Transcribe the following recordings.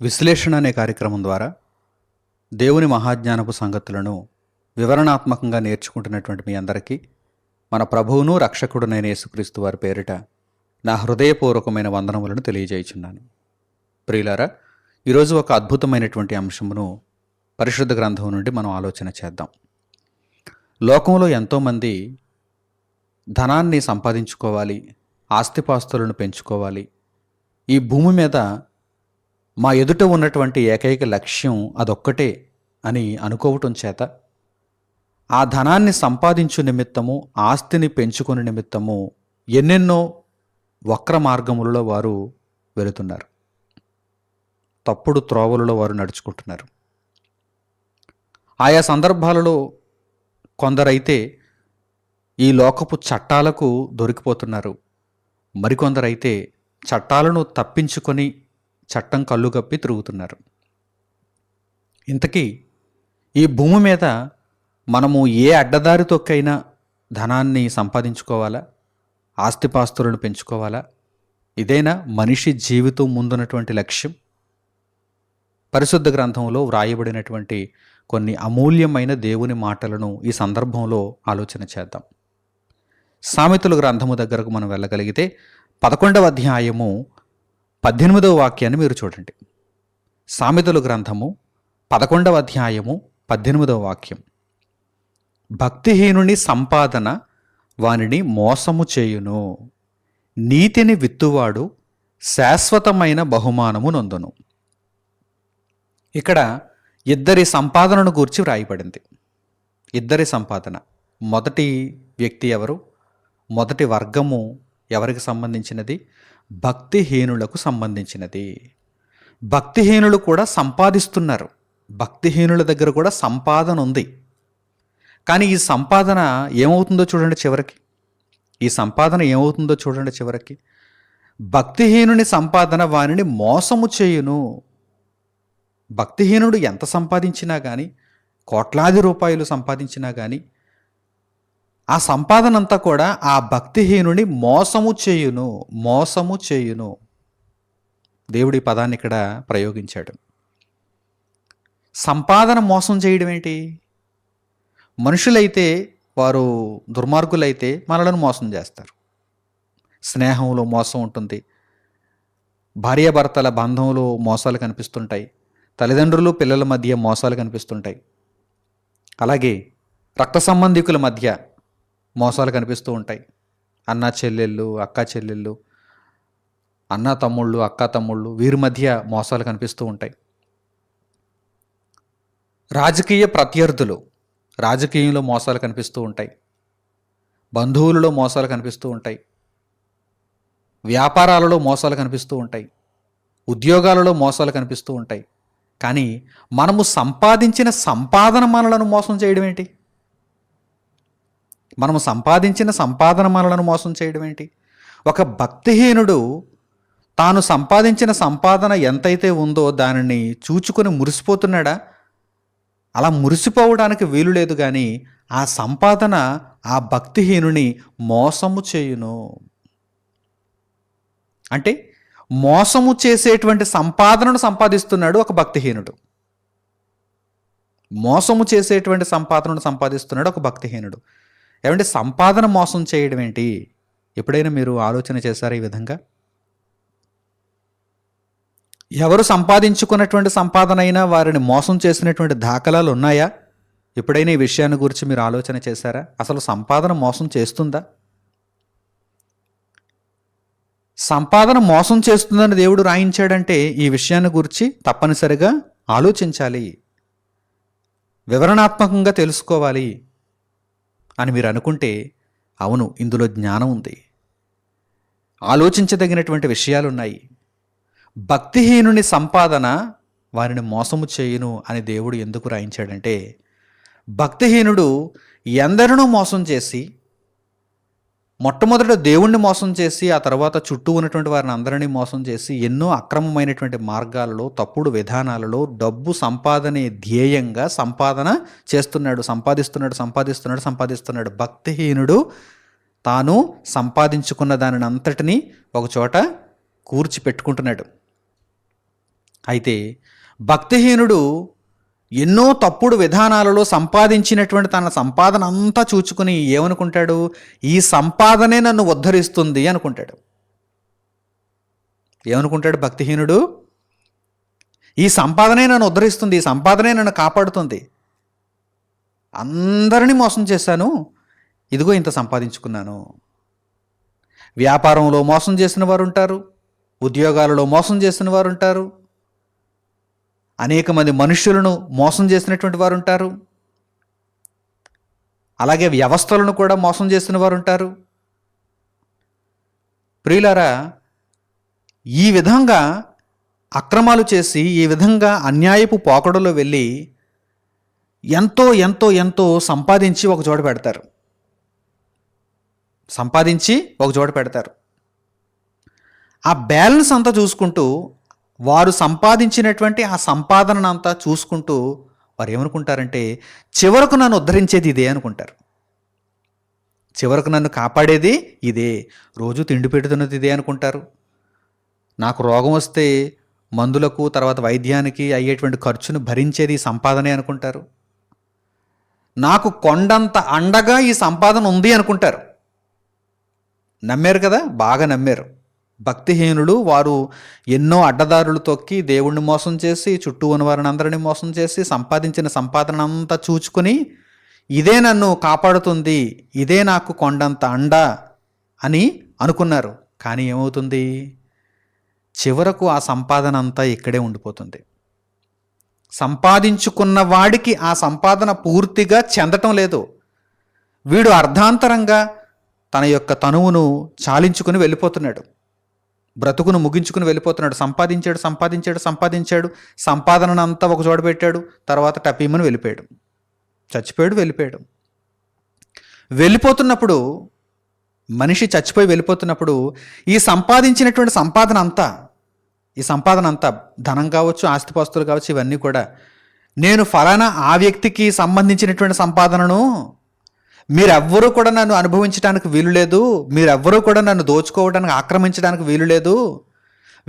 విశ్లేషణ అనే కార్యక్రమం ద్వారా దేవుని మహాజ్ఞానపు సంగతులను వివరణాత్మకంగా నేర్చుకుంటున్నటువంటి మీ అందరికీ మన ప్రభువును రక్షకుడునైన యేసుక్రీస్తు వారి పేరిట నా హృదయపూర్వకమైన వందనములను తెలియజేయుచున్నాను. ప్రియులారా ఈరోజు ఒక అద్భుతమైనటువంటి అంశమును పరిశుద్ధ గ్రంథం నుండి మనం ఆలోచన చేద్దాం. లోకంలో ఎంతోమంది ధనాన్ని సంపాదించుకోవాలి ఆస్తిపాస్తులను పెంచుకోవాలి. ఈ భూమి మీద మా ఎదుట ఉన్నటువంటి ఏకైక లక్ష్యం అదొక్కటే అని అనుకోవటం చేత ఆ ధనాన్ని సంపాదించు నిమిత్తము ఆస్తిని పెంచుకునే నిమిత్తము ఎన్నెన్నో వక్ర మార్గములలో వారు వెళుతున్నారు. తప్పుడు త్రోవలలో వారు నడుచుకుంటున్నారు. ఆయా సందర్భాలలో కొందరైతే ఈ లోకపు చట్టాలకు దొరికిపోతున్నారు. మరికొందరైతే చట్టాలను తప్పించుకొని చట్టం కళ్ళు కప్పి తిరుగుతున్నారు. ఇంతకీ ఈ భూమి మీద మనము ఏ అడ్డదారి తొక్కైనా ధనాన్ని సంపాదించుకోవాలా? ఆస్తిపాస్తులను పెంచుకోవాలా? ఇదేనా మనిషి జీవితం ముందున్నటువంటి లక్ష్యం? పరిశుద్ధ గ్రంథంలో వ్రాయబడినటువంటి కొన్ని అమూల్యమైన దేవుని మాటలను ఈ సందర్భంలో ఆలోచన చేద్దాం. సామెతల గ్రంథము దగ్గరకు మనం వెళ్ళగలిగితే పదకొండవ అధ్యాయము పద్దెనిమిదవ వాక్యాన్ని మీరు చూడండి. సామెతలు గ్రంథము పదకొండవ అధ్యాయము పద్దెనిమిదవ వాక్యం. భక్తిహీనుని సంపాదన వానిని మోసము చేయును. నీతిని విత్తువాడు శాశ్వతమైన బహుమానము నొందును. ఇక్కడ ఇద్దరి సంపాదనను గూర్చి వ్రాయబడింది. ఇద్దరి సంపాదన. మొదటి వ్యక్తి ఎవరు? మొదటి వర్గము ఎవరికి సంబంధించినది? భక్తిహీనులకు సంబంధించినది. భక్తిహీనులు కూడా సంపాదిస్తున్నారు. భక్తిహీనుల దగ్గర కూడా సంపాదన ఉంది. కానీ ఈ సంపాదన ఏమవుతుందో చూడండి చివరికి. ఈ సంపాదన ఏమవుతుందో చూడండి చివరికి. భక్తిహీనుని సంపాదన వారిని మోసము చేయును. భక్తిహీనుడు ఎంత సంపాదించినా కానీ కోట్లాది రూపాయలు సంపాదించినా కానీ ఆ సంపాదన అంతా కూడా ఆ భక్తిహీనుని మోసము చేయును మోసము చేయును. దేవుడి పదాన్ని ఇక్కడ ప్రయోగించాడు. సంపాదన మోసం చేయడం ఏంటి? మనుషులైతే వారు దుర్మార్గులైతే మనలను మోసం చేస్తారు. స్నేహంలో మోసం ఉంటుంది. భార్యాభర్తల బంధంలో మోసాలు కనిపిస్తుంటాయి. తల్లిదండ్రులు పిల్లల మధ్య మోసాలు కనిపిస్తుంటాయి. అలాగే రక్త సంబంధికుల మధ్య మోసాలు కనిపిస్తూ ఉంటాయి. అన్న చెల్లెళ్ళు అక్క చెల్లెళ్ళు అన్న తమ్ముళ్ళు అక్క తమ్ముళ్ళు వీరి మధ్య మోసాలు కనిపిస్తూ ఉంటాయి. రాజకీయ ప్రత్యర్థులు రాజకీయంలో మోసాలు కనిపిస్తూ ఉంటాయి. బంధువులలో మోసాలు కనిపిస్తూ ఉంటాయి. వ్యాపారాలలో మోసాలు కనిపిస్తూ ఉంటాయి. ఉద్యోగాలలో మోసాలు కనిపిస్తూ ఉంటాయి. కానీ మనము సంపాదించిన సంపాదన మనలను మోసం చేయడం ఏంటి? మనము సంపాదించిన సంపాదన మనలను మోసం చేయడం ఏంటి? ఒక భక్తిహీనుడు తాను సంపాదించిన సంపాదన ఎంతైతే ఉందో దానిని చూచుకొని మురిసిపోతున్నాడా? అలా మురిసిపోవడానికి వీలు లేదు కానీ ఆ సంపాదన ఆ భక్తిహీనుని మోసము చేయును. అంటే మోసము చేసేటువంటి సంపాదనను సంపాదిస్తున్నాడు ఒక భక్తిహీనుడు. మోసము చేసేటువంటి సంపాదనను సంపాదిస్తున్నాడు ఒక భక్తిహీనుడు. ఏమంటే సంపాదన మోసం చేయడం ఏంటి? ఎప్పుడైనా మీరు ఆలోచన చేశారా ఈ విధంగా? ఎవరు సంపాదించుకున్నటువంటి సంపాదన అయినా వారిని మోసం చేసినటువంటి దాఖలాలు ఉన్నాయా? ఎప్పుడైనా ఈ విషయాన్ని గురించి మీరు ఆలోచన చేశారా? అసలు సంపాదన మోసం చేస్తుందా? సంపాదన మోసం చేస్తుందని దేవుడు రాయించాడంటే ఈ విషయాన్ని గురించి తప్పనిసరిగా ఆలోచించాలి. వివరణాత్మకంగా తెలుసుకోవాలి అని మీరు అనుకుంటే అవును ఇందులో జ్ఞానం ఉంది. ఆలోచించదగినటువంటి విషయాలున్నాయి. భక్తిహీనుని సంపాదన వారిని మోసము చేయును అని దేవుడు ఎందుకు రాయించాడంటే భక్తిహీనుడు ఎందరినో మోసం చేసి మొట్టమొదట దేవుణ్ణి మోసం చేసి ఆ తర్వాత చుట్టూ ఉన్నటువంటి వారిని అందరినీ మోసం చేసి ఎన్నో అక్రమమైనటువంటి మార్గాలలో తప్పుడు విధానాలలో డబ్బు సంపాదనే ధ్యేయంగా సంపాదన చేస్తున్నాడు. సంపాదిస్తున్నాడు సంపాదిస్తున్నాడు సంపాదిస్తున్నాడు. భక్తిహీనుడు తాను సంపాదించుకున్న దానిని అంతటినీ ఒకచోట కూర్చి పెట్టుకుంటున్నాడు అయితే భక్తిహీనుడు ఎన్నో తప్పుడు విధానాలలో సంపాదించినటువంటి తన సంపాదన అంతా చూచుకుని ఏమనుకుంటాడు? ఈ సంపాదనే నన్ను ఉద్ధరిస్తుంది అనుకుంటాడు. ఏమనుకుంటాడు భక్తిహీనుడు? ఈ సంపాదనే నన్ను ఉద్ధరిస్తుంది ఈ సంపాదనే నన్ను కాపాడుతుంది. అందరినీ మోసం చేశాను. ఇదిగో ఇంత సంపాదించుకున్నాను. వ్యాపారంలో మోసం చేసిన వారు ఉంటారు ఉద్యోగాలలో మోసం చేసిన వారు ఉంటారు అనేక మంది మనుష్యులను మోసం చేసినటువంటి వారు ఉంటారు అలాగే వ్యవస్థలను కూడా మోసం చేసిన వారు ఉంటారు ప్రియులారా ఈ విధంగా అక్రమాలు చేసి ఈ విధంగా అన్యాయపు పోకడలో వెళ్ళి ఎంతో ఎంతో ఎంతో సంపాదించి ఒక చోట పెడతారు. సంపాదించి ఒక చోట పెడతారు. ఆ బ్యాలెన్స్ అంతా చూసుకుంటూ వారు సంపాదించినటువంటి ఆ సంపాదన అంతా చూసుకుంటూ వారు ఏమనుకుంటారంటే చివరకు నన్ను ఉద్ధరించేది ఇదే అనుకుంటారు. చివరకు నన్ను కాపాడేది ఇదే. రోజు తిండి పెడుతున్నది ఇదే అనుకుంటారు. నాకు రోగం వస్తే మందులకు తర్వాత వైద్యానికి అయ్యేటువంటి ఖర్చును భరించేది సంపాదనే అనుకుంటారు. నాకు కొండంత అండగా ఈ సంపాదన ఉంది అనుకుంటారు. నమ్మారు కదా? బాగా నమ్మారు. భక్తిహీనులు వారు ఎన్నో అడ్డదారులు తొక్కి దేవుణ్ణి మోసం చేసి చుట్టూ ఉన్న వారిని అందరినీ మోసం చేసి సంపాదించిన సంపాదన అంతా చూచుకుని ఇదే నన్ను కాపాడుతుంది ఇదే నాకు కొండంత అండ అని అనుకున్నారు. కానీ ఏమవుతుంది? చివరకు ఆ సంపాదన అంతా ఇక్కడే ఉండిపోతుంది. సంపాదించుకున్న వాడికి ఆ సంపాదన పూర్తిగా చెందటం లేదు. వీడు అర్ధాంతరంగా తన యొక్క తనువును చాలించుకుని వెళ్ళిపోతున్నాడు. బ్రతుకును ముగించుకుని వెళ్ళిపోతున్నాడు. సంపాదించాడు సంపాదించాడు సంపాదించాడు. సంపాదనను అంతా ఒక చోట పెట్టాడు. తర్వాత టపీమని వెళ్ళిపోయాడు. చచ్చిపోయాడు వెళ్ళిపోయాడు. వెళ్ళిపోతున్నప్పుడు మనిషి చచ్చిపోయి వెళ్ళిపోతున్నప్పుడు ఈ సంపాదించినటువంటి సంపాదన అంతా ఈ సంపాదన అంతా ధనం కావచ్చు ఆస్తిపాస్తులు కావచ్చు ఇవన్నీ కూడా నేను ఫలానా ఆ వ్యక్తికి సంబంధించినటువంటి సంపాదనను మీరెవ్వరూ కూడా నన్ను అనుభవించడానికి వీలు లేదు. మీరెవ్వరూ కూడా నన్ను దోచుకోవడానికి ఆక్రమించడానికి వీలు లేదు.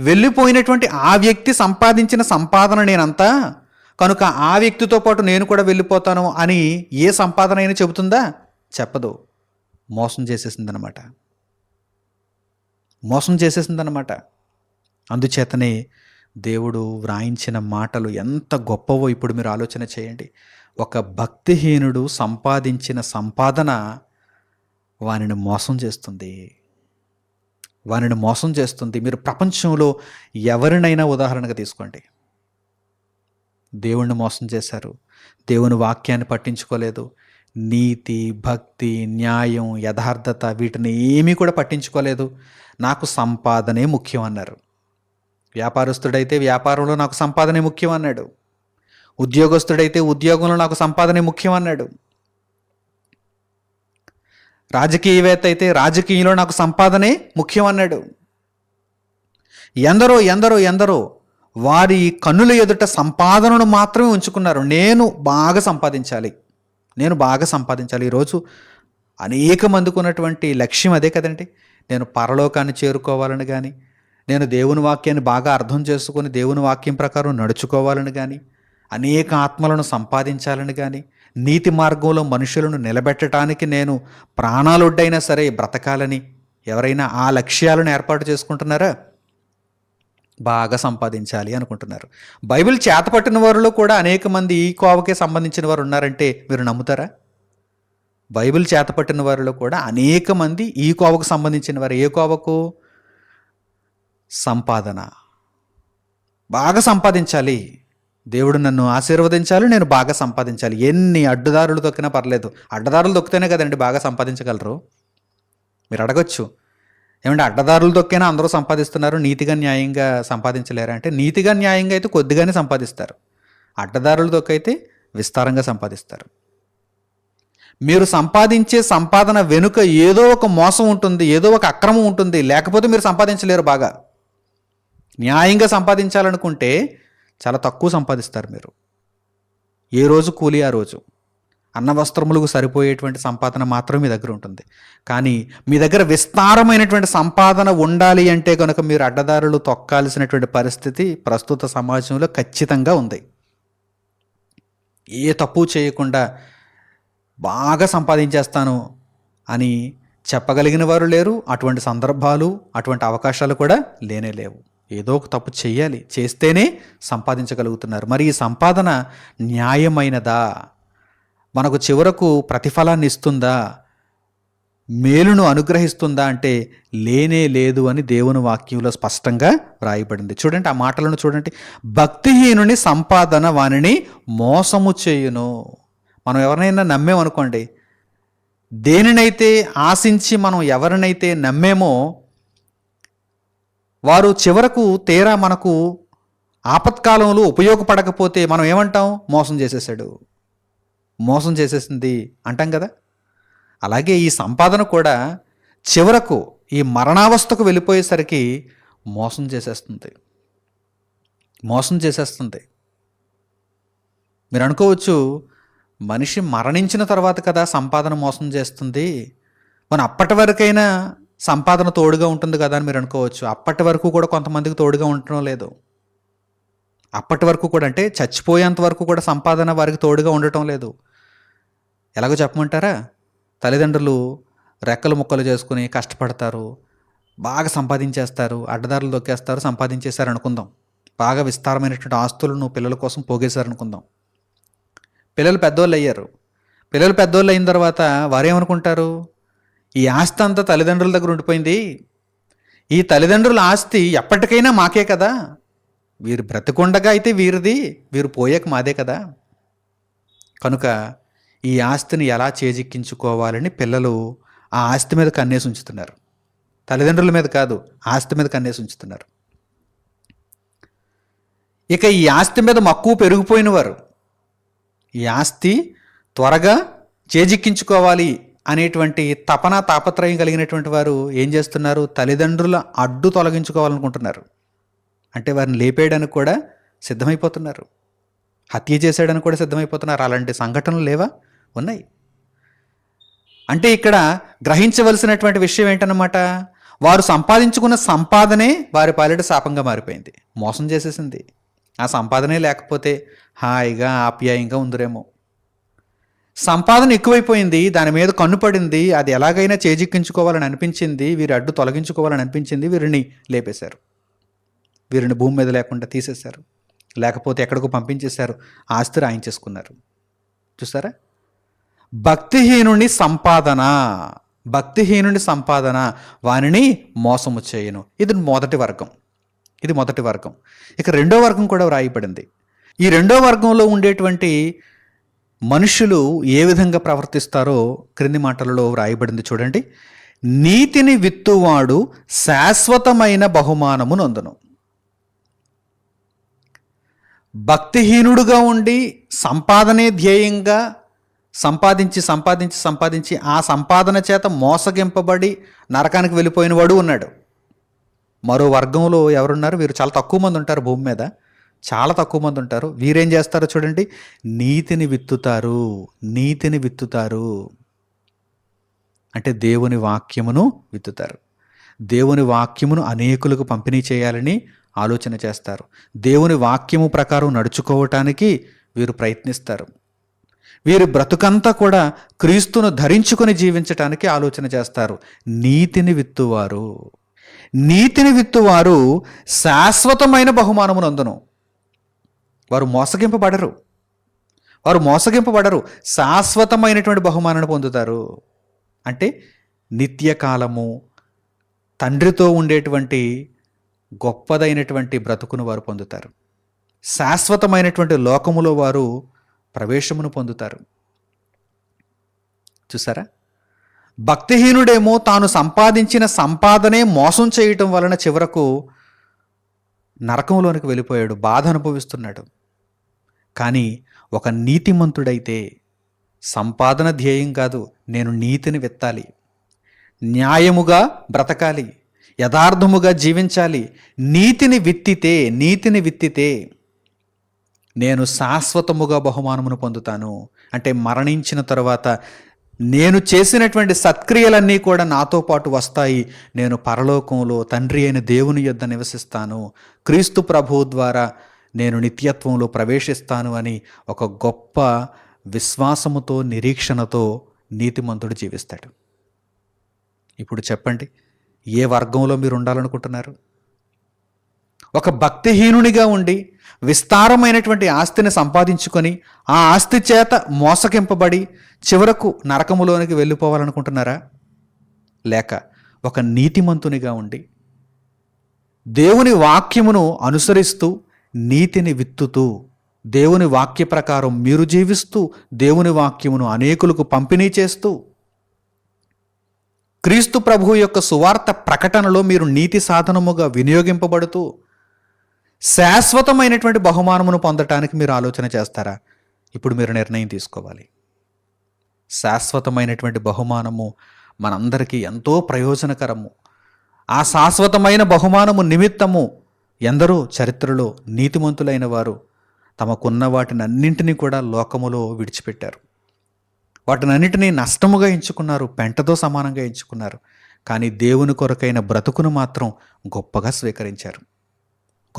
వెళ్ళిపోయినటువంటి ఆ వ్యక్తి సంపాదించిన సంపాదన నేనంతా కనుక ఆ వ్యక్తితో పాటు నేను కూడా వెళ్ళిపోతాను అని ఏ సంపాదన అయినా చెబుతుందా? చెప్పదు. మోసం చేసేసిందనమాట మోసం చేసేసిందనమాట అందుచేతనే దేవుడు వ్రాయించిన మాటలు ఎంత గొప్పవో ఇప్పుడు మీరు ఆలోచన చేయండి. ఒక భక్తిహీనుడు సంపాదించిన సంపాదన వానిని మోసం చేస్తుంది. వానిని మోసం చేస్తుంది. మీరు ప్రపంచంలో ఎవరినైనా ఉదాహరణగా తీసుకోండి. దేవుణ్ణి మోసం చేశారు. దేవుని వాక్యాన్ని పట్టించుకోలేదు. నీతి భక్తి న్యాయం యథార్థత వీటిని ఏమీ కూడా పట్టించుకోలేదు. నాకు సంపాదనే ముఖ్యం అన్నారు. వ్యాపారస్తుడైతే వ్యాపారంలో నాకు సంపాదనే ముఖ్యం అన్నాడు. ఉద్యోగస్తుడైతే ఉద్యోగంలో నాకు సంపాదనే ముఖ్యం అన్నాడు రాజకీయవేత్త అయితే రాజకీయంలో నాకు సంపాదనే ముఖ్యం అన్నాడు ఎందరో ఎందరో ఎందరో వారి కన్నుల ఎదుట సంపాదనను మాత్రమే ఉంచుకున్నారు. నేను బాగా సంపాదించాలి. నేను బాగా సంపాదించాలి. ఈరోజు అనేక మందికి ఉన్నటువంటి లక్ష్యం అదే కదండి. నేను పరలోకాన్ని చేరుకోవాలని కానీ నేను దేవుని వాక్యాన్ని బాగా అర్థం చేసుకొని దేవుని వాక్యం ప్రకారం నడుచుకోవాలని కానీ అనేక ఆత్మలను సంపాదించాలని కానీ నీతి మార్గంలో మనుషులను నిలబెట్టడానికి నేను ప్రాణాలొడ్డైనా సరే బ్రతకాలని ఎవరైనా ఆ లక్ష్యాలను ఏర్పాటు చేసుకుంటున్నారా? బాగా సంపాదించాలి అనుకుంటున్నారు. బైబిల్ చేతపట్టిన వారిలో కూడా అనేక మంది ఈ కోవకే సంబంధించిన వారు ఉన్నారంటే మీరు నమ్ముతారా? బైబిల్ చేతపట్టిన వారిలో కూడా అనేక మంది ఈ కోవకు సంబంధించిన వారు. ఏ కోవకు? సంపాదన. బాగా సంపాదించాలి. దేవుడు నన్ను ఆశీర్వదించాలి నేను బాగా సంపాదించాలి. ఎన్ని అడ్డుదారులు తొక్కినా పర్లేదు. అడ్డదారులు తొక్కితేనే కదండి బాగా సంపాదించగలరు. మీరు అడగచ్చు. ఏమంటే అడ్డదారులు తొక్కినా అందరూ సంపాదిస్తున్నారు నీతిగా న్యాయంగా సంపాదించలేరా అంటే నీతిగా న్యాయంగా అయితే కొద్దిగానే సంపాదిస్తారు. అడ్డదారులు తొక్కైతే విస్తారంగా సంపాదిస్తారు. మీరు సంపాదించే సంపాదన వెనుక ఏదో ఒక మోసం ఉంటుంది ఏదో ఒక అక్రమం ఉంటుంది లేకపోతే మీరు సంపాదించలేరు బాగా. న్యాయంగా సంపాదించాలనుకుంటే చాలా తక్కువ సంపాదిస్తారు మీరు. ఏ రోజు కూలి ఆ రోజు. అన్న వస్త్రములకు సరిపోయేటువంటి సంపాదన మాత్రం మీ దగ్గర ఉంటుంది. కానీ మీ దగ్గర విస్తారమైనటువంటి సంపాదన ఉండాలి అంటే కనుక మీరు అడ్డదారులు తొక్కాల్సినటువంటి పరిస్థితి ప్రస్తుత సమాజంలో ఖచ్చితంగా ఉంది. ఏ తప్పు చేయకుండా బాగా సంపాదించేస్తాను అని చెప్పగలిగిన వారు లేరు అటువంటి సందర్భాలు అటువంటి అవకాశాలు కూడా లేనే లేవు. ఏదో ఒక తప్పు చేయాలి చేస్తేనే సంపాదించగలుగుతున్నారు. మరి ఈ సంపాదన న్యాయమైనదా? మనకు చివరకు ప్రతిఫలాన్ని ఇస్తుందా? మేలును అనుగ్రహిస్తుందా అంటే లేనే లేదు అని దేవుని వాక్యంలో స్పష్టంగా వ్రాయబడింది. చూడండి ఆ మాటలను చూడండి. భక్తిహీనుని సంపాదన వానిని మోసము చేయును. మనం ఎవరినైనా నమ్మేమనుకోండి దేనినైతే ఆశించి మనం ఎవరినైతే నమ్మేమో వారు చివరకు తీరా మనకు ఆపత్కాలంలో ఉపయోగపడకపోతే మనం ఏమంటాం? మోసం చేసేసాడు. మోసం చేసేసింది అంటాం కదా? అలాగే ఈ సంపాదన కూడా చివరకు ఈ మరణావస్థకు వెళ్ళిపోయేసరికి మోసం చేసేస్తుంది. మోసం చేసేస్తుంది. మీరు అనుకోవచ్చు మనిషి మరణించిన తర్వాత కదా సంపాదన మోసం చేస్తుంది. మనం అప్పటి వరకైనా సంపాదన తోడుగా ఉంటుంది కదా అని మీరు అనుకోవచ్చు. అప్పటి వరకు కూడా కొంతమందికి తోడుగా ఉండటం లేదు. అప్పటి వరకు కూడా అంటే చచ్చిపోయేంత వరకు కూడా సంపాదన వారికి తోడుగా ఉండటం లేదు. ఎలాగో చెప్పమంటారా? తల్లిదండ్రులు రెక్కలు ముక్కలు చేసుకుని కష్టపడతారు బాగా సంపాదించేస్తారు అడ్డదారులు దొక్కేస్తారు సంపాదించేశారు అనుకుందాం. బాగా విస్తారమైనటువంటి ఆస్తులను పిల్లల కోసం పోగేశారు అనుకుందాం. పిల్లలు పెద్దోళ్ళు అయ్యారు. పిల్లలు పెద్దోళ్ళు అయిన తర్వాత వారేమనుకుంటారు? ఈ ఆస్తి అంతా తల్లిదండ్రుల దగ్గర ఉండిపోయింది. ఈ తల్లిదండ్రుల ఆస్తి ఎప్పటికైనా మాకే కదా. వీరు బ్రతికుండగా అయితే వీరిది వీరు పోయాక మాదే కదా. కనుక ఈ ఆస్తిని ఎలా చేజిక్కించుకోవాలని పిల్లలు ఆ ఆస్తి మీద కన్నేసి ఉంచుతున్నారు. తల్లిదండ్రుల మీద కాదు ఆస్తి మీద కన్నేసి ఉంచుతున్నారు. ఇక ఈ ఆస్తి మీద మక్కువ పెరిగిపోయిన వారు ఈ ఆస్తి త్వరగా చేజిక్కించుకోవాలి. అనేటువంటి తపన తాపత్రయం కలిగినటువంటి వారు ఏం చేస్తున్నారు? తల్లిదండ్రుల అడ్డు తొలగించుకోవాలనుకుంటున్నారు. అంటే వారిని లేపేయడానికి కూడా సిద్ధమైపోతున్నారు. హత్య చేసేయడానికి కూడా సిద్ధమైపోతున్నారు. అలాంటి సంఘటనలు లేవా? ఉన్నాయి. అంటే ఇక్కడ గ్రహించవలసినటువంటి విషయం ఏంటన్నమాట? వారు సంపాదించుకున్న సంపాదనే వారి పాలిట శాపంగా మారిపోయింది. మోసం చేసేసింది. ఆ సంపాదనే లేకపోతే హాయిగా ఆప్యాయంగా ఉందిరేమో. సంపాదన ఎక్కువైపోయింది దాని మీద కన్ను పడింది అది ఎలాగైనా చేజిక్కించుకోవాలని అనిపించింది వీరి అడ్డు తొలగించుకోవాలని అనిపించింది వీరిని లేపేశారు. వీరిని భూమి మీద లేకుండా తీసేశారు. లేకపోతే ఎక్కడికో పంపించేశారు. ఆస్తి రాయించేసుకున్నారు. చూసారా? భక్తిహీనుని సంపాదన భక్తిహీనుని సంపాదన వానిని మోసము చేయను. ఇది మొదటి వర్గం. ఇది మొదటి వర్గం. ఇక రెండో వర్గం కూడా వ్రాయబడింది. ఈ రెండో వర్గంలో ఉండేటువంటి మనుషులు ఏ విధంగా ప్రవర్తిస్తారో క్రింది మాటలలో వ్రాయబడింది చూడండి. నీతిని విత్తువాడు శాశ్వతమైన బహుమానము నందును. భక్తిహీనుడుగా ఉండి సంపాదనే ధ్యేయంగా సంపాదించి సంపాదించి సంపాదించి ఆ సంపాదన చేత మోసగింపబడి నరకానికి వెళ్ళిపోయిన వాడు ఉన్నాడు. మరో వర్గంలో ఎవరున్నారు? వీరు చాలా తక్కువ మంది ఉంటారు భూమి మీద. చాలా తక్కువ మంది ఉంటారు. వీరేం చేస్తారో చూడండి. నీతిని విత్తుతారు. నీతిని విత్తుతారు. అంటే దేవుని వాక్యమును విత్తుతారు. దేవుని వాక్యమును అనేకులకు పంపిణీ చేయాలని ఆలోచన చేస్తారు. దేవుని వాక్యము ప్రకారం నడుచుకోవటానికి వీరు ప్రయత్నిస్తారు. వీరి బ్రతుకంతా కూడా క్రీస్తును ధరించుకొని జీవించటానికి ఆలోచన చేస్తారు. నీతిని విత్తువారు. నీతిని విత్తువారు శాశ్వతమైన బహుమానమునందును వారు మోసగింపబడరు. వారు మోసగింపబడరు. శాశ్వతమైనటువంటి బహుమానాన్ని పొందుతారు. అంటే నిత్యకాలము తండ్రితో ఉండేటువంటి గొప్పదైనటువంటి బ్రతుకును వారు పొందుతారు. శాశ్వతమైనటువంటి లోకములో వారు ప్రవేశమును పొందుతారు. చూసారా? భక్తిహీనుడేమో తాను సంపాదించిన సంపాదనే మోసం చేయటం వలన చివరకు నరకంలోనికి వెళ్ళిపోయాడు బాధ అనుభవిస్తున్నాడు. కానీ ఒక నీతిమంతుడైతే సంపాదన ధ్యేయం కాదు నేను నీతిని విత్తాలి. న్యాయముగా బ్రతకాలి. యథార్థముగా జీవించాలి. నీతిని విత్తితే నీతిని విత్తితే నేను శాశ్వతముగా బహుమానమును పొందుతాను. అంటే మరణించిన తర్వాత నేను చేసినటువంటి సత్క్రియలన్నీ కూడా నాతో పాటు వస్తాయి. నేను పరలోకంలో తండ్రి అయిన దేవుని యొద్ద నివసిస్తాను. క్రీస్తు ప్రభువు ద్వారా నేను నిత్యత్వంలో ప్రవేశిస్తాను అని ఒక గొప్ప విశ్వాసముతో నిరీక్షణతో నీతిమంతుడు జీవిస్తాడు. ఇప్పుడు చెప్పండి ఏ వర్గంలో మీరు ఉండాలనుకుంటున్నారు? ఒక భక్తిహీనునిగా ఉండి విస్తారమైనటువంటి ఆస్తిని సంపాదించుకొని ఆ ఆస్తి చేత మోసకింపబడి చివరకు నరకములోనికి వెళ్ళిపోవాలనుకుంటున్నారా? లేక ఒక నీతిమంతునిగా ఉండి దేవుని వాక్యమును అనుసరిస్తూ నీతిని విత్తుతూ దేవుని వాక్య ప్రకారం మీరు జీవిస్తూ దేవుని వాక్యమును అనేకులకు పంపిణీ చేస్తూ క్రీస్తు ప్రభు యొక్క సువార్త ప్రకటనలో మీరు నీతి సాధనముగా వినియోగింపబడుతూ శాశ్వతమైనటువంటి బహుమానమును పొందటానికి మీరు ఆలోచన చేస్తారా? ఇప్పుడు మీరు నిర్ణయం తీసుకోవాలి. శాశ్వతమైనటువంటి బహుమానము మనందరికీ ఎంతో ప్రయోజనకరము. ఆ శాశ్వతమైన బహుమానము నిమిత్తము ఎందరో చరిత్రలో నీతిమంతులైన వారు తమకున్న వాటినన్నింటినీ కూడా లోకములో విడిచిపెట్టారు. వాటినన్నిటినీ నష్టముగా ఎంచుకున్నారు పెంటతో సమానంగా ఎంచుకున్నారు. కానీ దేవుని కొరకైన బ్రతుకును మాత్రం గొప్పగా స్వీకరించారు.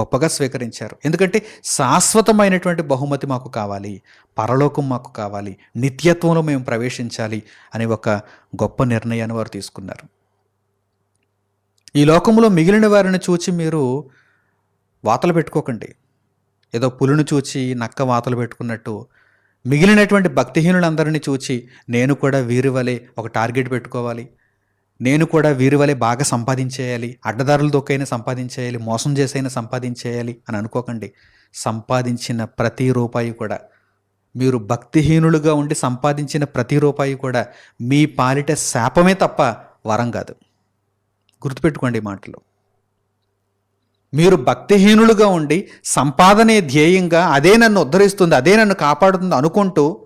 గొప్పగా స్వీకరించారు. ఎందుకంటే శాశ్వతమైనటువంటి బహుమతి మాకు కావాలి పరలోకం మాకు కావాలి నిత్యత్వంలో మేము ప్రవేశించాలి అని ఒక గొప్ప నిర్ణయాన్ని వారు తీసుకున్నారు. ఈ లోకంలో మిగిలిన వారిని చూచి మీరు వాతలు పెట్టుకోకండి. ఏదో పులును చూచి నక్క వాతలు పెట్టుకున్నట్టు మిగిలినటువంటి భక్తిహీనులందరినీ చూచి నేను కూడా వీరి వలె ఒక టార్గెట్ పెట్టుకోవాలి. నేను కూడా వీరి వలె బాగా సంపాదించేయాలి. అడ్డదారుల దొక్కైనా సంపాదించేయాలి. మోసం చేసైనా సంపాదించేయాలి అని అనుకోకండి. సంపాదించిన ప్రతి రూపాయి కూడా. మీరు భక్తిహీనులుగా ఉండి సంపాదించిన ప్రతి రూపాయి కూడా మీ పాలిట శాపమే తప్ప వరం కాదు. గుర్తుపెట్టుకోండి ఈ మాటలు. మీరు భక్తిహీనులుగా ఉండి సంపాదనే ధ్యేయంగా అదే నన్ను ఉద్ధరిస్తుంది అదే నన్ను కాపాడుతుంది అనుకుంటూ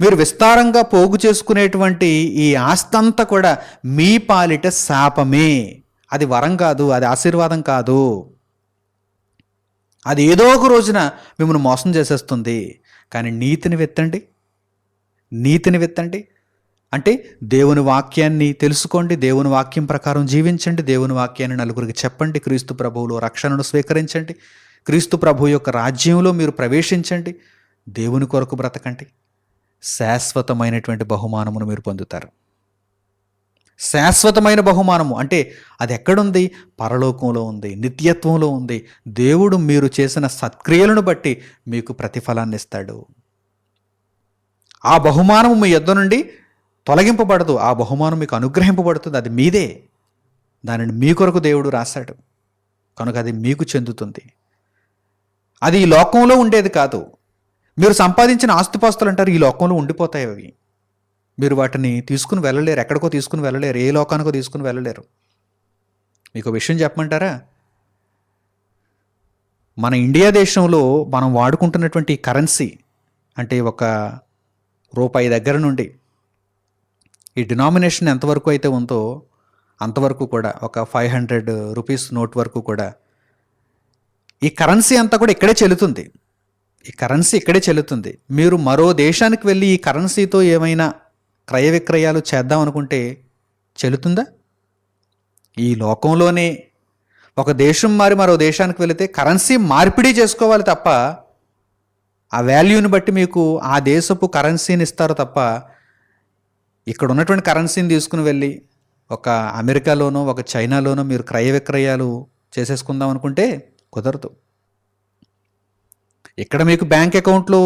మీరు విస్తారంగా పోగు చేసుకునేటువంటి ఈ ఆస్తంతా కూడా మీ పాలిట శాపమే. అది వరం కాదు అది ఆశీర్వాదం కాదు. అది ఏదో ఒక రోజున మిమ్మల్ని మోసం చేసేస్తుంది. కానీ నీతిని వెత్తండి. నీతిని వెత్తండి. అంటే దేవుని వాక్యాన్ని తెలుసుకోండి దేవుని వాక్యం ప్రకారం జీవించండి దేవుని వాక్యాన్ని నలుగురికి చెప్పండి క్రీస్తు ప్రభువులో రక్షణను స్వీకరించండి క్రీస్తు ప్రభు యొక్క రాజ్యంలో మీరు ప్రవేశించండి దేవుని కొరకు బ్రతకండి. శాశ్వతమైనటువంటి బహుమానమును మీరు పొందుతారు. శాశ్వతమైన బహుమానము అంటే అది ఎక్కడుంది? పరలోకంలో ఉంది నిత్యత్వంలో ఉంది. దేవుడు మీరు చేసిన సత్క్రియలను బట్టి మీకు ప్రతిఫలాన్ని ఇస్తాడు. ఆ బహుమానము మీ యొద్ద నుండి తొలగింపబడదు. ఆ బహుమానం మీకు అనుగ్రహింపబడుతుంది. అది మీదే. దానిని మీ కొరకు దేవుడు రాశాడు. కనుక అది మీకు చెందుతుంది. అది ఈ లోకంలో ఉండేది కాదు. మీరు సంపాదించిన ఆస్తిపాస్తులు అంటారు. ఈ లోకంలో ఉండిపోతాయి అవి. మీరు వాటిని తీసుకుని వెళ్ళలేరు. ఎక్కడికో తీసుకుని వెళ్ళలేరు. ఏ లోకానికో తీసుకుని వెళ్ళలేరు. మీకు విషయం చెప్పమంటారా? మన ఇండియా దేశంలో మనం వాడుకుంటున్నటువంటి కరెన్సీ అంటే ఒక రూపాయి దగ్గర నుండి ఈ డినామినేషన్ ఎంతవరకు అయితే ఉందో అంతవరకు కూడా ఒక ఫైవ్ హండ్రెడ్ రూపీస్ నోట్ వరకు కూడా ఈ కరెన్సీ అంతా కూడా ఇక్కడే చెల్లుతుంది. ఈ కరెన్సీ ఇక్కడే చెల్లుతుంది. మీరు మరో దేశానికి వెళ్ళి ఈ కరెన్సీతో ఏమైనా క్రయ విక్రయాలు చేద్దాం అనుకుంటే చెల్లుతుందా? ఈ లోకంలోనే ఒక దేశం మారి మరో దేశానికి వెళితే కరెన్సీ మార్పిడి చేసుకోవాలి తప్ప ఆ వాల్యూని బట్టి మీకు ఆ దేశపు కరెన్సీని ఇస్తారు తప్ప ఇక్కడ ఉన్నటువంటి కరెన్సీని తీసుకుని వెళ్ళి ఒక అమెరికాలోనో ఒక చైనాలోనో మీరు క్రయ విక్రయాలు చేసేసుకుందాం అనుకుంటే కుదరదు. ఇక్కడ మీకు బ్యాంక్ అకౌంట్లో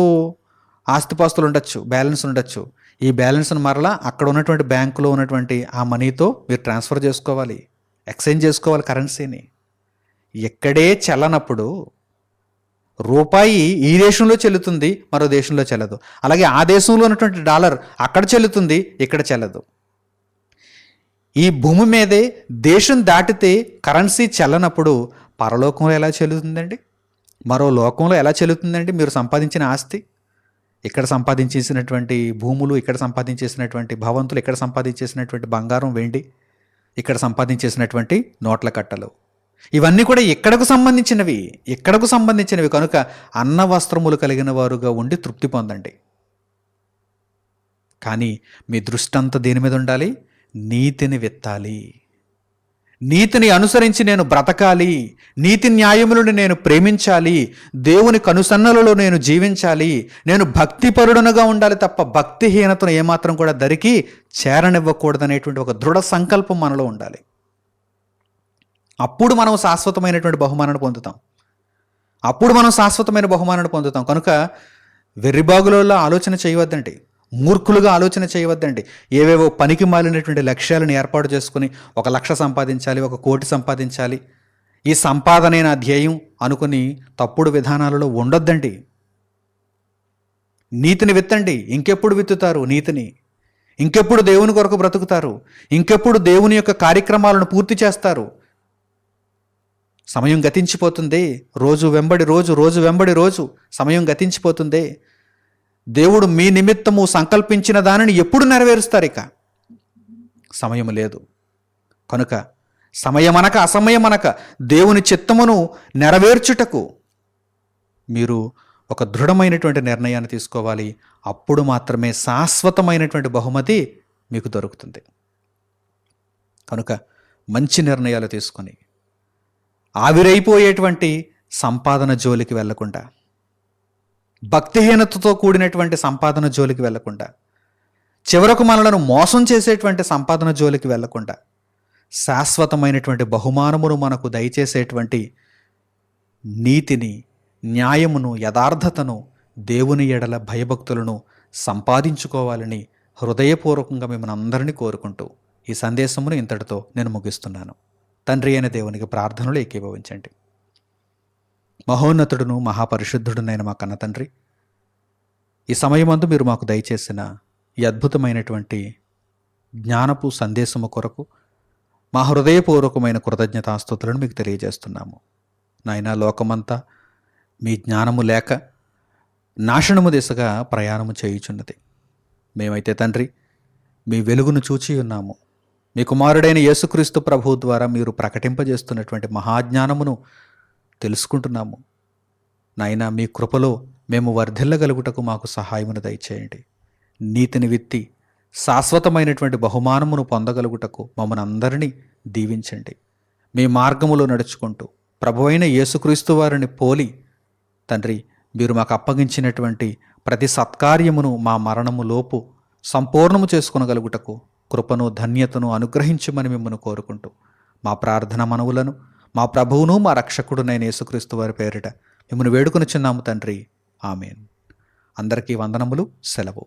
ఆస్తిపాస్తులు ఉండొచ్చు బ్యాలెన్స్ ఉండొచ్చు. ఈ బ్యాలెన్స్ను మరలా అక్కడ ఉన్నటువంటి బ్యాంకులో ఉన్నటువంటి ఆ మనీతో మీరు ట్రాన్స్ఫర్ చేసుకోవాలి ఎక్స్చేంజ్ చేసుకోవాలి కరెన్సీని. ఎక్కడే చల్లనప్పుడు రూపాయి ఈ దేశంలో చెల్లుతుంది మరో దేశంలో చెల్లదు. అలాగే ఆ దేశంలో ఉన్నటువంటి డాలర్ అక్కడ చెల్లుతుంది ఇక్కడ చెల్లదు. ఈ భూమి మీదే దేశం దాటితే కరెన్సీ చెల్లనప్పుడు పరలోకంలో ఎలా చెల్లుతుందండి? మరో లోకంలో ఎలా చెల్లుతుందండి? మీరు సంపాదించిన ఆస్తి ఇక్కడ సంపాదించేసినటువంటి భూములు ఇక్కడ సంపాదించేసినటువంటి భవంతులు ఇక్కడ సంపాదించేసినటువంటి బంగారం వెండి ఇక్కడ సంపాదించేసినటువంటి నోట్ల కట్టలు. ఇవన్నీ కూడా ఇక్కడకు సంబంధించినవి? ఇక్కడకు సంబంధించినవి? కనుక అన్న వస్త్రములు కలిగిన వారుగా ఉండి తృప్తి పొందండి. కానీ మీ దృష్టి అంతా దేని మీద ఉండాలి? నీతిని విత్తాలి. నీతిని అనుసరించి నేను బ్రతకాలి. నీతి న్యాయములను నేను ప్రేమించాలి. దేవుని కనుసన్నలలో నేను జీవించాలి. నేను భక్తిపరుడునుగా ఉండాలి తప్ప భక్తిహీనతను ఏమాత్రం కూడా దరికి చేరనివ్వకూడదనేటువంటి ఒక దృఢ సంకల్పం మనలో ఉండాలి. అప్పుడు మనం శాశ్వతమైనటువంటి బహుమానాన్ని పొందుతాం. అప్పుడు మనం శాశ్వతమైన బహుమానాన్ని పొందుతాం. కనుక వెర్రిబాగులలో ఆలోచన చేయవద్దండి. మూర్ఖులుగా ఆలోచన చేయవద్దండి. ఏవేవో పనికి మాలినటువంటి లక్ష్యాలను ఏర్పాటు చేసుకుని ఒక లక్ష సంపాదించాలి ఒక కోటి సంపాదించాలి. ఈ సంపాదనే నా ధ్యేయం అనుకుని తప్పుడు విధానాలలో ఉండొద్దండి. నీతిని విత్తండి. ఇంకెప్పుడు విత్తుతారు నీతిని? ఇంకెప్పుడు దేవుని కొరకు బ్రతుకుతారు? ఇంకెప్పుడు దేవుని యొక్క కార్యక్రమాలను పూర్తి చేస్తారు? సమయం గతించిపోతుంది. రోజు వెంబడి రోజు రోజు వెంబడి రోజు సమయం గతించిపోతుంది. దేవుడు మీ నిమిత్తము సంకల్పించిన దానిని ఎప్పుడు నెరవేరుస్తారు ఇక? సమయం లేదు. కనుక సమయమనక అసమయమనక దేవుని చిత్తమును నెరవేర్చుటకు మీరు ఒక దృఢమైనటువంటి నిర్ణయాన్ని తీసుకోవాలి. అప్పుడు మాత్రమే శాశ్వతమైనటువంటి బహుమతి మీకు దొరుకుతుంది. కనుక మంచి నిర్ణయాలు తీసుకొని ఆవిరైపోయేటువంటి సంపాదన జోలికి వెళ్ళకుండా భక్తిహీనతతో కూడినటువంటి సంపాదన జోలికి వెళ్ళకుండా చివరకు మనలను మోసం చేసేటువంటి సంపాదన జోలికి వెళ్ళకుండా శాశ్వతమైనటువంటి బహుమానమును మనకు దయచేసేటువంటి నీతిని న్యాయమును యథార్థతను దేవుని ఎడల భయభక్తులను సంపాదించుకోవాలని హృదయపూర్వకంగా మిమ్మల్ని అందరినీ కోరుకుంటూ ఈ సందేశమును ఇంతటితో నేను ముగిస్తున్నాను. తండ్రి అయిన దేవునికి ప్రార్థనలు ఏకీభవించండి. మహోన్నతుడును మహాపరిశుద్ధుడునైన మా కన్న తండ్రి ఈ సమయమందు మీరు మాకు దయచేసిన ఈ అద్భుతమైనటువంటి జ్ఞానపు సందేశము కొరకు మా హృదయపూర్వకమైన కృతజ్ఞతాస్తుతులను మీకు తెలియజేస్తున్నాము. నాయన లోకమంతా మీ జ్ఞానము లేక నాశనము దిశగా ప్రయాణము చేయుచున్నది. మేమైతే తండ్రి మీ వెలుగును చూచి ఉన్నాము మీ కుమారుడైన యేసుక్రీస్తు ప్రభు ద్వారా మీరు ప్రకటింపజేస్తున్నటువంటి మహాజ్ఞానమును తెలుసుకుంటున్నాము. నాయన మీ కృపలో మేము వర్ధిల్లగలుగుటకు మాకు సహాయమును దయచేయండి. నీతిని విత్తి శాశ్వతమైనటువంటి బహుమానమును పొందగలుగుటకు మమ్మల్ని అందరినీ దీవించండి. మీ మార్గములో నడుచుకుంటూ ప్రభువైన యేసుక్రీస్తు వారిని పోలి తండ్రి మీరు మాకు అప్పగించినటువంటి ప్రతి సత్కార్యమును మా మరణము లోపు సంపూర్ణము చేసుకునగలుగుటకు కృపను ధన్యతను అనుగ్రహించమని మిమ్మల్ని కోరుకుంటూ మా ప్రార్థన మనవులను మా ప్రభువును మా రక్షకుడునైన యేసుక్రీస్తు వారి పేరిట మిమ్మల్ని వేడుకొని చిన్నాము తండ్రి. ఆమెన్. అందరికీ వందనములు సెలవు.